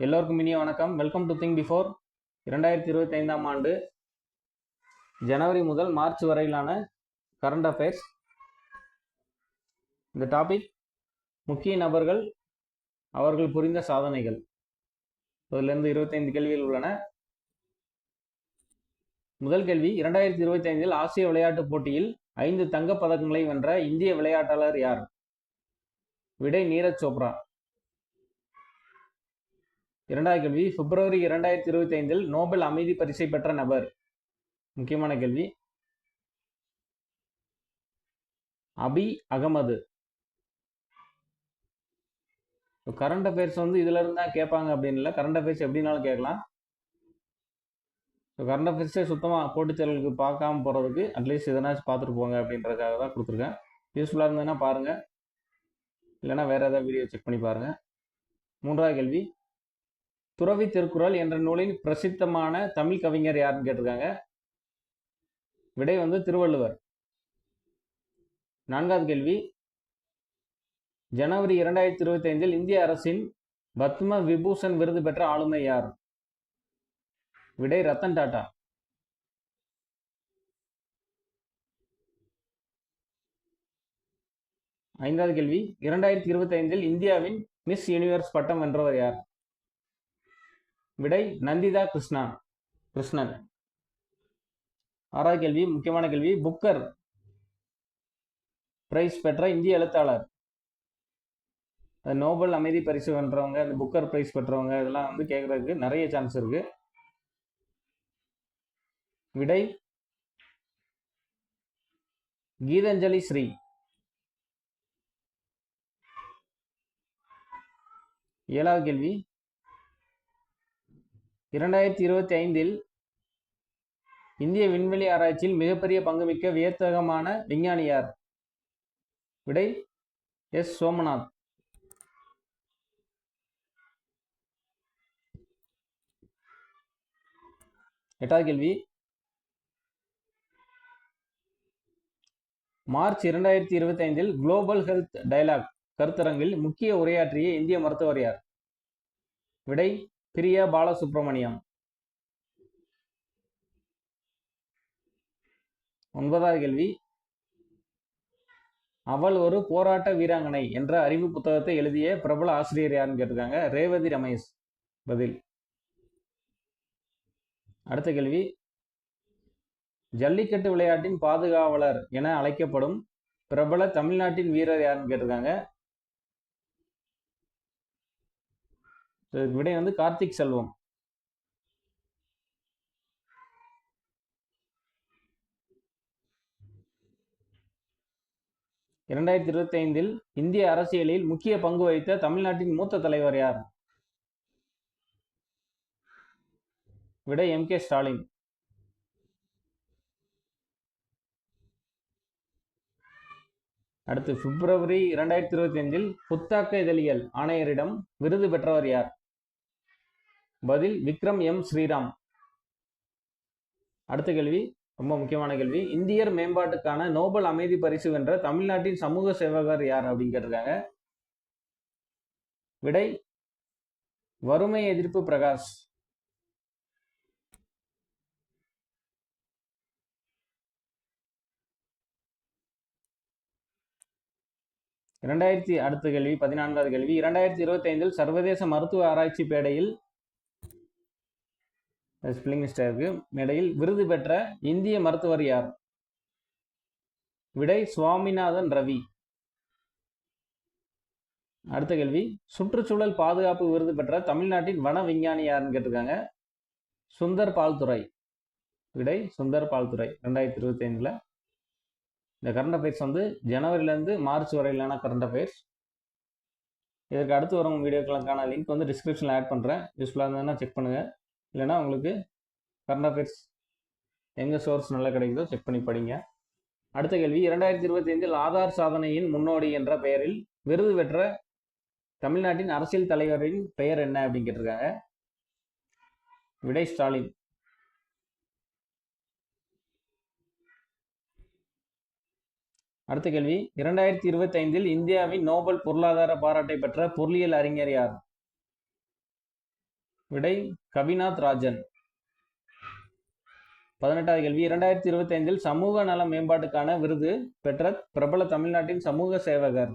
எல்லோருக்கும் இனிய வணக்கம். வெல்கம் டு திங்க் பிஃபோர் இரண்டாயிரத்தி இருபத்தி ஐந்தாம் ஆண்டு ஜனவரி முதல் மார்ச் வரையிலான கரண்ட் அஃபேர்ஸ் இந்த டாபிக் முக்கிய நபர்கள் அவர்கள் புரிந்த சாதனைகள். அதிலிருந்து இருபத்தைந்து கேள்விகள் உள்ளன. முதல் கேள்வி இரண்டாயிரத்தி இருபத்தி ஐந்தில் ஆசிய விளையாட்டுப் போட்டியில் ஐந்து தங்கப் பதக்கங்களை வென்ற இந்திய விளையாட்டாளர் யார்? விடை நீரஜ் சோப்ரா. இரண்டாவது கேள்வி பிப்ரவரி இரண்டாயிரத்தி இருபத்தி ஐந்தில் நோபல் அமைதி பரிசை பெற்ற நபர்? முக்கியமான கேள்வி. அபி அகமது. கரண்ட் அஃபேர்ஸ் வந்து இதுல இருந்து தான் கேட்பாங்க அப்படின்னு இல்லை. கரண்ட் அஃபேர்ஸ் எப்படினாலும் கேட்கலாம். ஸோ கரண்ட் அஃபேர்ஸே சுத்தமாக போட்டித் பார்க்காம போகிறதுக்கு அட்லீஸ்ட் எதனாச்சும் பார்த்துட்டு போங்க அப்படின்றதுக்காக தான் கொடுத்துருக்கேன். யூஸ்ஃபுல்லாக இருந்ததுன்னா பாருங்கள் இல்லைன்னா வேறு ஏதாவது வீடியோ செக் பண்ணி பாருங்கள் மூன்றாவது கேள்வி துறவி திருக்குறள் என்ற நூலின் பிரசித்தமான தமிழ் கவிஞர் யாருன்னு கேட்டிருக்காங்க? விடை வந்து திருவள்ளுவர். நான்காவது கேள்வி. ஜனவரி இரண்டாயிரத்தி இருபத்தி ஐந்தில் இந்திய அரசின் பத்ம விபூஷன் விருது பெற்ற ஆளுமை யார்? விடை ரத்தன் டாடா ஐந்தாவது கேள்வி. இரண்டாயிரத்தி இருபத்தி ஐந்தில் இந்தியாவின் மிஸ் யூனிவர்ஸ் பட்டம் வென்றவர் யார்? விடை நந்திதா கிருஷ்ணா. கிருஷ்ணன். ஆறாவது கேள்வி முக்கியமான கேள்வி புக்கர். பிரைஸ் பெற்ற இந்திய எழுத்தாளர். நோபல் அமைதி பரிசு வென்றவங்க அந்த புக்கர் பிரைஸ் பெற்றவங்க இதெல்லாம் வந்து கேட்கறதுக்கு நிறைய சான்ஸ் இருக்கு. விடை. கீதாஞ்சலி ஸ்ரீ. ஏழாவது கேள்வி இரண்டாயிரத்தி இருபத்தி ஐந்தில் இந்திய விண்வெளி ஆராய்ச்சியில் மிகப்பெரிய பங்குமிக்க வியத்தகமான விஞ்ஞானி யார்? விடை எஸ். சோமநாத். எட்டாவது கேள்வி. மார்ச் இரண்டாயிரத்தி இருபத்தி ஐந்தில் குளோபல் ஹெல்த் டயலாக் கருத்தரங்கில் முக்கிய உரையாற்றிய இந்திய மருத்துவர் யார்? விடை பிரியா பாலசுப்ரமணியம். ஒன்பதாவது கேள்வி. அவள் ஒரு போராட்ட வீராங்கனை என்ற அறிவு புத்தகத்தை எழுதிய பிரபல ஆசிரியர் யாருன்னு கேட்டிருக்காங்க? ரேவதி ரமேஷ் பதில். அடுத்த கேள்வி. ஜல்லிக்கட்டு விளையாட்டின் பாதுகாவலர் என அழைக்கப்படும் பிரபல தமிழ்நாட்டின் வீரர் யாருன்னு கேட்டிருக்காங்க? விடை வந்து கார்த்திக் செல்வம். இரண்டாயிரத்தி இருபத்தி ஐந்தில் இந்திய அரசியலில் முக்கிய பங்கு வகித்த தமிழ்நாட்டின் மூத்த தலைவர் யார்? விடை எம் கே ஸ்டாலின். அடுத்து பிப்ரவரி இரண்டாயிரத்தி இருபத்தி ஐந்தில் புத்தாக்க இதழியல் ஆணையரிடம் விருது பெற்றவர் யார்? பதில் விக்ரம் எம் ஸ்ரீராம். அடுத்த கேள்வி ரொம்ப முக்கியமான கேள்வி. இந்தியர் மேம்பாட்டுக்கான நோபல் அமைதி பரிசு வென்ற தமிழ்நாட்டின் சமூக சேவகர் யார் அப்படின்னு கேட்டிருக்காங்க. விடை வறுமை எதிர்ப்பு பிரகாஷ். இரண்டாயிரத்தி அடுத்த கேள்வி பதினான்காவது கேள்வி. இரண்டாயிரத்தி இருபத்தி ஐந்தில் சர்வதேச மருத்துவ ஆராய்ச்சி பேடையில் ஸ்பில்லிங் மிஸ்டேக்கு மேடையில் விருது பெற்ற இந்திய மருத்துவர் யார்? விடை சுவாமிநாதன் ரவி. அடுத்த கேள்வி. சுற்றுச்சூழல் பாதுகாப்பு விருது பெற்ற தமிழ்நாட்டின் வன விஞ்ஞானி யாருன்னு கேட்டிருக்காங்க? சுந்தர் பால்துறை. விடை சுந்தர் பால்துறை ரெண்டாயிரத்தி இருபத்தி ஐந்தில் இந்த கரண்ட் அஃபேர்ஸ் வந்து ஜனவரிலேருந்து மார்ச் வரையிலான கரண்ட் அஃபேர்ஸ் இதற்கு அடுத்து வரும் வீடியோக்களுக்கான லிங்க் வந்து டிஸ்கிரிப்ஷனில் ஆட் பண்ணுறேன் யூஸ்ஃபுல்லாக இருந்ததுன்னா செக் பண்ணுங்கள் இல்லைனா உங்களுக்கு கரண்ட் அஃபேர்ஸ் எங்கே சோர்ஸ் நல்லா கிடைக்குதோ செக் பண்ணி படிங்க. அடுத்த கேள்வி இரண்டாயிரத்தி இருபத்தி ஐந்தில் ஆதார் சாதனையின் முன்னோடி என்ற பெயரில் விருது பெற்ற தமிழ்நாட்டின் அரசியல் தலைவரின் பெயர் என்ன அப்படின்னு கேட்டிருக்காங்க. விடை ஸ்டாலின். அடுத்த கேள்வி இரண்டாயிரத்தி இருபத்தி ஐந்தில் இந்தியாவின் நோபல் பொருளாதார பாராட்டை பெற்ற பொருளியல் அறிஞர் யார்? விடை கவிநாத் ராஜன். பதினெட்டாவது கேள்வி. இரண்டாயிரத்தி இருபத்தி ஐந்தில் சமூக நல மேம்பாட்டுக்கான விருது பெற்ற பிரபல தமிழ்நாட்டின் சமூக சேவகர்.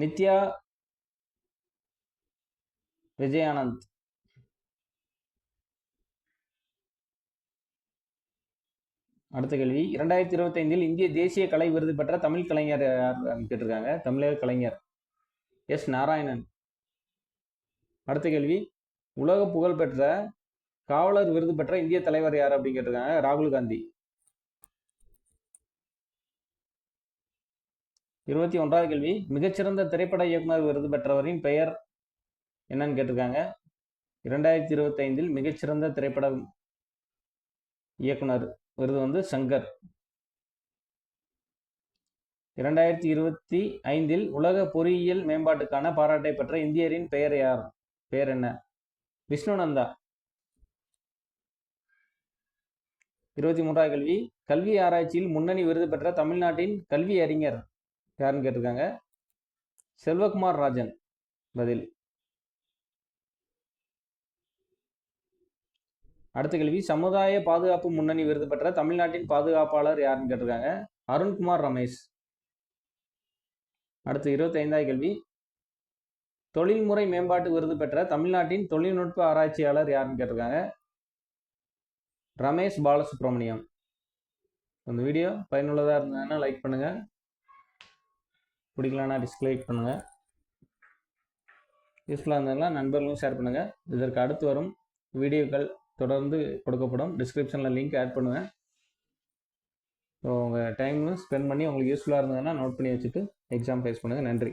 நித்யா விஜயானந்த். அடுத்த கேள்வி. இரண்டாயிரத்தி இருபத்தி ஐந்தில் இந்திய தேசிய கலை விருது பெற்ற தமிழ் கலைஞர் யார் கேட்டிருக்காங்க? தமிழக கலைஞர். எஸ் நாராயணன். அடுத்த கேள்வி. உலக புகழ்பெற்ற காவலர் விருது பெற்ற இந்திய தலைவர் யார் அப்படின்னு கேட்டிருக்காங்க. ராகுல் காந்தி. இருபத்தி ஒன்றாவது கேள்வி. மிகச்சிறந்த திரைப்பட இயக்குனர் விருது பெற்றவரின் பெயர் என்னன்னு கேட்டிருக்காங்க. இரண்டாயிரத்தி இருபத்தைந்தில் மிகச்சிறந்த திரைப்பட இயக்குனர் விருது வந்து சங்கர். இரண்டாயிரத்தி இருபத்தி ஐந்தில் உலக பொறியியல் மேம்பாட்டுக்கான பாராட்டை பெற்ற இந்தியரின் பெயர் யார்? பேர் என்ன? விஷ்ணுநந்தா. இருபத்தி மூன்றாவது கல்வி. கல்வி ஆராய்ச்சியில் முன்னணி விருது பெற்ற தமிழ்நாட்டின் கல்வி அறிஞர் யாருன்னு கேட்டிருக்காங்க? செல்வகுமார் ராஜன். பதில். அடுத்த கேள்வி சமுதாய பாதுகாப்பு முன்னணி விருது பெற்ற தமிழ்நாட்டின் பாதுகாப்பாளர் யாருன்னு கேட்டிருக்காங்க? அருண்குமார் ரமேஷ். அடுத்து இருபத்தி ஐந்தாவது கேள்வி தொழில்முறை மேம்பாட்டு விருது பெற்ற தமிழ்நாட்டின் தொழில்நுட்ப ஆராய்ச்சியாளர் யாருன்னு கேட்டிருக்காங்க? ரமேஷ் பாலசுப்ரமணியம். இந்த வீடியோ பயனுள்ளதாக இருந்ததுன்னா லைக் பண்ணுங்கள் பிடிக்கலன்னா டிஸ்லைக் பண்ணுங்கள் யூஸ்ஃபுல்லாக இருந்ததுன்னா நண்பர்களும் ஷேர் பண்ணுங்கள் இதற்கு அடுத்து வரும் வீடியோக்கள் தொடர்ந்து கொடுக்கப்படும். டிஸ்கிரிப்ஷனில் லிங்க் ஆட் பண்ணுவேன் ஸோ உங்கள் டைமும் ஸ்பெண்ட் பண்ணி உங்களுக்கு யூஸ்ஃபுல்லாக இருந்ததுன்னா நோட் பண்ணி வச்சுட்டு எக்ஸாம் ஃபேஸ் பண்ணுங்கள் நன்றி.